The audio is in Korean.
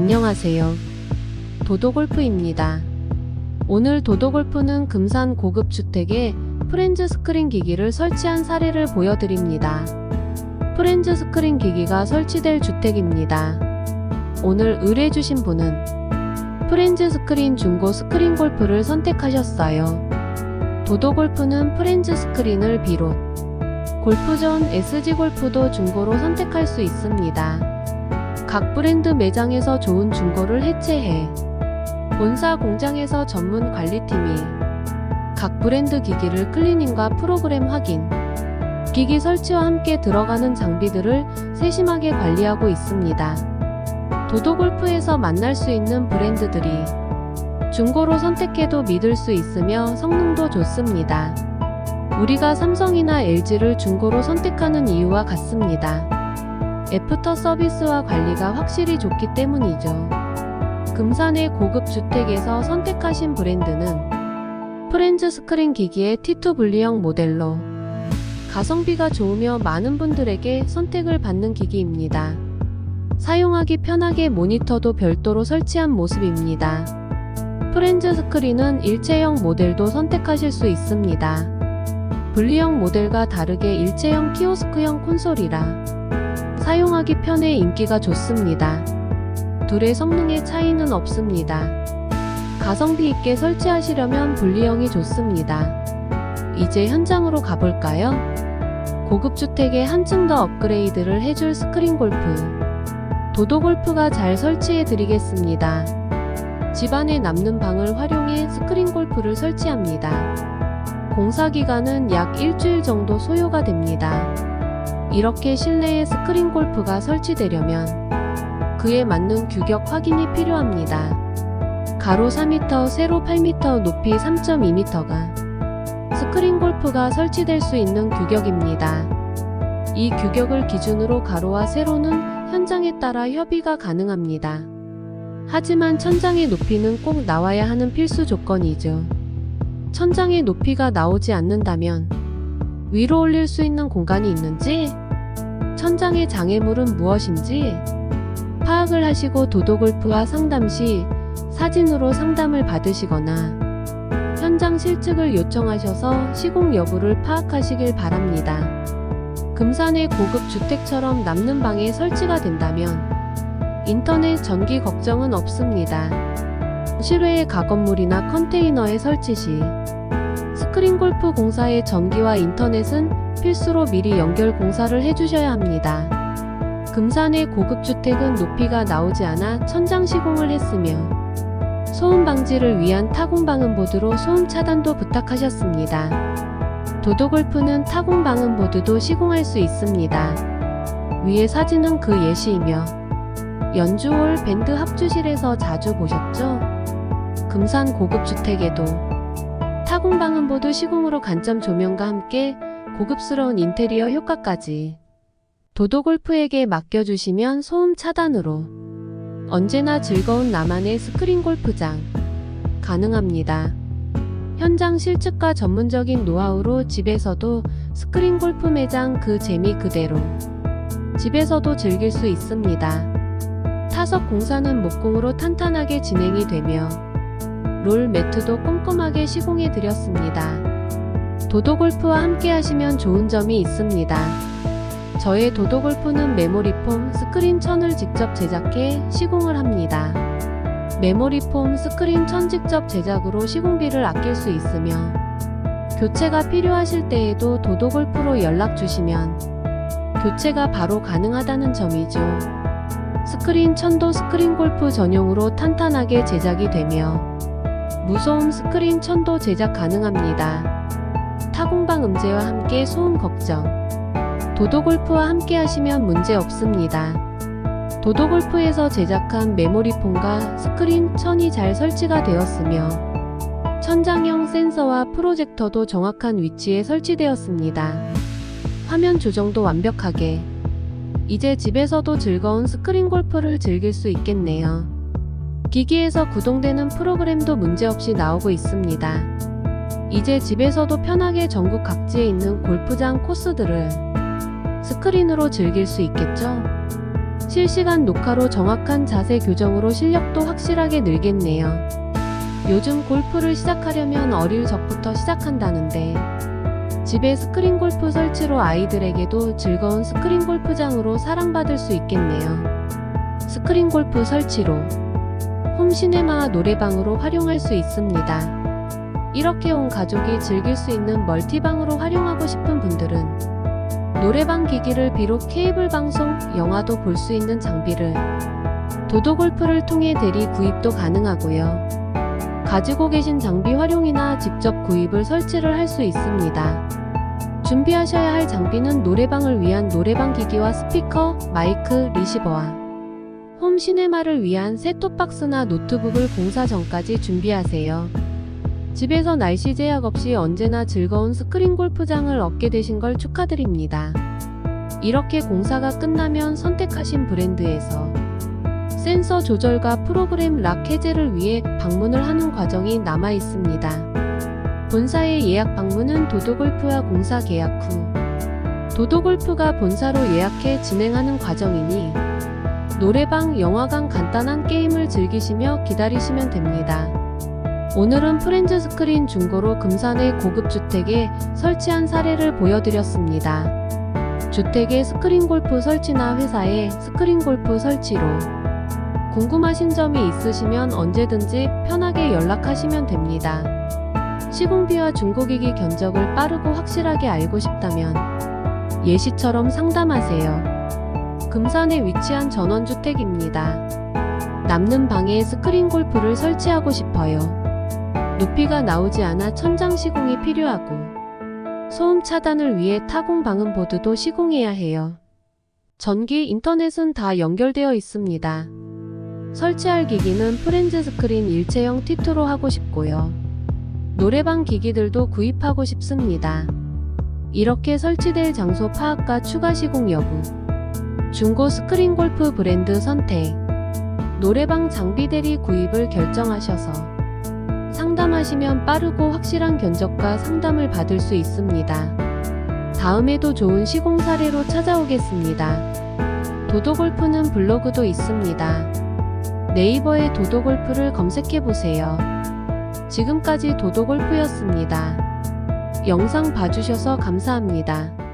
안녕하세요. 도도골프입니다. 오늘 도도골프는 금산 고급 주택에 프렌즈 스크린 기기를 설치한 사례를 보여드립니다. 프렌즈 스크린 기기가 설치될 주택입니다. 오늘 의뢰주신 분은 프렌즈 스크린 중고 스크린 골프를 선택하셨어요. 도도골프는 프렌즈 스크린을 비롯 골프존 SG 골프도 중고로 선택할 수 있습니다. 각 브랜드 매장에서 좋은 중고를 해체해 본사 공장에서 전문 관리팀이 각 브랜드 기기를 클리닝과 프로그램 확인, 기기 설치와 함께 들어가는 장비들을 세심하게 관리하고 있습니다. 도도골프에서 만날 수 있는 브랜드들이 중고로 선택해도 믿을 수 있으며 성능도 좋습니다. 우리가 삼성이나 LG를 중고로 선택하는 이유와 같습니다. 애프터 서비스와 관리가 확실히 좋기 때문이죠. 금산의 고급 주택에서 선택하신 브랜드는 프렌즈 스크린 기기의 T2 분리형 모델로 가성비가 좋으며 많은 분들에게 선택을 받는 기기입니다. 사용하기 편하게 모니터도 별도로 설치한 모습입니다. 프렌즈 스크린은 일체형 모델도 선택하실 수 있습니다. 분리형 모델과 다르게 일체형 키오스크형 콘솔이라 사용하기 편해 인기가 좋습니다. 둘의 성능의 차이는 없습니다. 가성비 있게 설치하시려면 분리형이 좋습니다. 이제 현장으로 가볼까요? 고급 주택에 한층 더 업그레이드를 해줄 스크린 골프. 도도 골프가 잘 설치해 드리겠습니다. 집안에 남는 방을 활용해 스크린 골프를 설치합니다. 공사 기간은 약 일주일 정도 소요가 됩니다. 이렇게 실내에 스크린 골프가 설치되려면 그에 맞는 규격 확인이 필요합니다. 가로 4m, 세로 8m, 높이 3.2m가 스크린 골프가 설치될 수 있는 규격입니다. 이 규격을 기준으로 가로와 세로는 현장에 따라 협의가 가능합니다. 하지만 천장의 높이는 꼭 나와야 하는 필수 조건이죠. 천장의 높이가 나오지 않는다면 위로 올릴 수 있는 공간이 있는지, 천장의 장애물은 무엇인지 파악을 하시고 도도골프와 상담 시 사진으로 상담을 받으시거나 현장 실측을 요청하셔서 시공 여부를 파악하시길 바랍니다. 금산의 고급 주택처럼 남는 방에 설치가 된다면 인터넷 전기 걱정은 없습니다. 실외의 가건물이나 컨테이너에 설치 시 스크린 골프 공사의 전기와 인터넷은 필수로 미리 연결 공사를 해주셔야 합니다. 금산의 고급 주택은 높이가 나오지 않아 천장 시공을 했으며 소음 방지를 위한 타공 방음 보드로 소음 차단도 부탁하셨습니다. 도도 골프는 타공 방음 보드도 시공할 수 있습니다. 위의 사진은 그 예시이며 연주홀 밴드 합주실에서 자주 보셨죠? 금산 고급 주택에도 타공 방음보드 시공으로 간점 조명과 함께 고급스러운 인테리어 효과까지 도도골프에게 맡겨주시면 소음 차단으로 언제나 즐거운 나만의 스크린 골프장 가능합니다. 현장 실측과 전문적인 노하우로 집에서도 스크린 골프 매장 그 재미 그대로 집에서도 즐길 수 있습니다. 타석 공사는 목공으로 탄탄하게 진행이 되며 롤 매트도 꼼꼼하게 시공해 드렸습니다. 도도골프와 함께 하시면 좋은 점이 있습니다. 저의 도도골프는 메모리폼 스크린 천을 직접 제작해 시공을 합니다. 메모리폼 스크린 천 직접 제작으로 시공비를 아낄 수 있으며 교체가 필요하실 때에도 도도골프로 연락 주시면 교체가 바로 가능하다는 점이죠. 스크린 천도 스크린 골프 전용으로 탄탄하게 제작이 되며 무소음 스크린 천도 제작 가능합니다. 타공방 음재와 함께 소음 걱정. 도도골프와 함께 하시면 문제 없습니다. 도도골프에서 제작한 메모리폼과 스크린 천이 잘 설치가 되었으며 천장형 센서와 프로젝터도 정확한 위치에 설치되었습니다. 화면 조정도 완벽하게 이제 집에서도 즐거운 스크린 골프를 즐길 수 있겠네요. 기기에서 구동되는 프로그램도 문제없이 나오고 있습니다. 이제 집에서도 편하게 전국 각지에 있는 골프장 코스들을 스크린으로 즐길 수 있겠죠? 실시간 녹화로 정확한 자세 교정으로 실력도 확실하게 늘겠네요. 요즘 골프를 시작하려면 어릴 적부터 시작한다는데 집에 스크린 골프 설치로 아이들에게도 즐거운 스크린 골프장으로 사랑받을 수 있겠네요. 스크린 골프 설치로 홈 시네마 노래방으로 활용할 수 있습니다. 이렇게 온 가족이 즐길 수 있는 멀티방으로 활용하고 싶은 분들은 노래방 기기를 비롯 케이블 방송, 영화도 볼 수 있는 장비를 도도골프를 통해 대리 구입도 가능하고요. 가지고 계신 장비 활용이나 직접 구입을 설치를 할 수 있습니다. 준비하셔야 할 장비는 노래방을 위한 노래방 기기와 스피커, 마이크, 리시버와 홈 시네마를 위한 셋톱박스나 노트북을 공사 전까지 준비하세요. 집에서 날씨 제약 없이 언제나 즐거운 스크린 골프장을 얻게 되신 걸 축하드립니다. 이렇게 공사가 끝나면 선택하신 브랜드에서 센서 조절과 프로그램 락 해제를 위해 방문을 하는 과정이 남아 있습니다. 본사의 예약 방문은 도도골프와 공사 계약 후 도도골프가 본사로 예약해 진행하는 과정이니 노래방, 영화관 간단한 게임을 즐기시며 기다리시면 됩니다. 오늘은 프렌즈 스크린 중고로 금산의 고급 주택에 설치한 사례를 보여드렸습니다. 주택에 스크린 골프 설치나 회사에 스크린 골프 설치로 궁금하신 점이 있으시면 언제든지 편하게 연락하시면 됩니다. 시공비와 중고기기 견적을 빠르고 확실하게 알고 싶다면 예시처럼 상담하세요. 금산에 위치한 전원주택입니다. 남는 방에 스크린 골프를 설치하고 싶어요. 높이가 나오지 않아 천장 시공이 필요하고 소음 차단을 위해 타공 방음 보드도 시공해야 해요. 전기, 인터넷은 다 연결되어 있습니다. 설치할 기기는 프렌즈 스크린 일체형 T2로 하고 싶고요. 노래방 기기들도 구입하고 싶습니다. 이렇게 설치될 장소 파악과 추가 시공 여부, 중고 스크린 골프 브랜드 선택, 노래방 장비 대리 구입을 결정하셔서 상담하시면 빠르고 확실한 견적과 상담을 받을 수 있습니다. 다음에도 좋은 시공 사례로 찾아오겠습니다. 도도골프는 블로그도 있습니다. 네이버에 도도골프를 검색해보세요. 지금까지 도도골프였습니다. 영상 봐주셔서 감사합니다.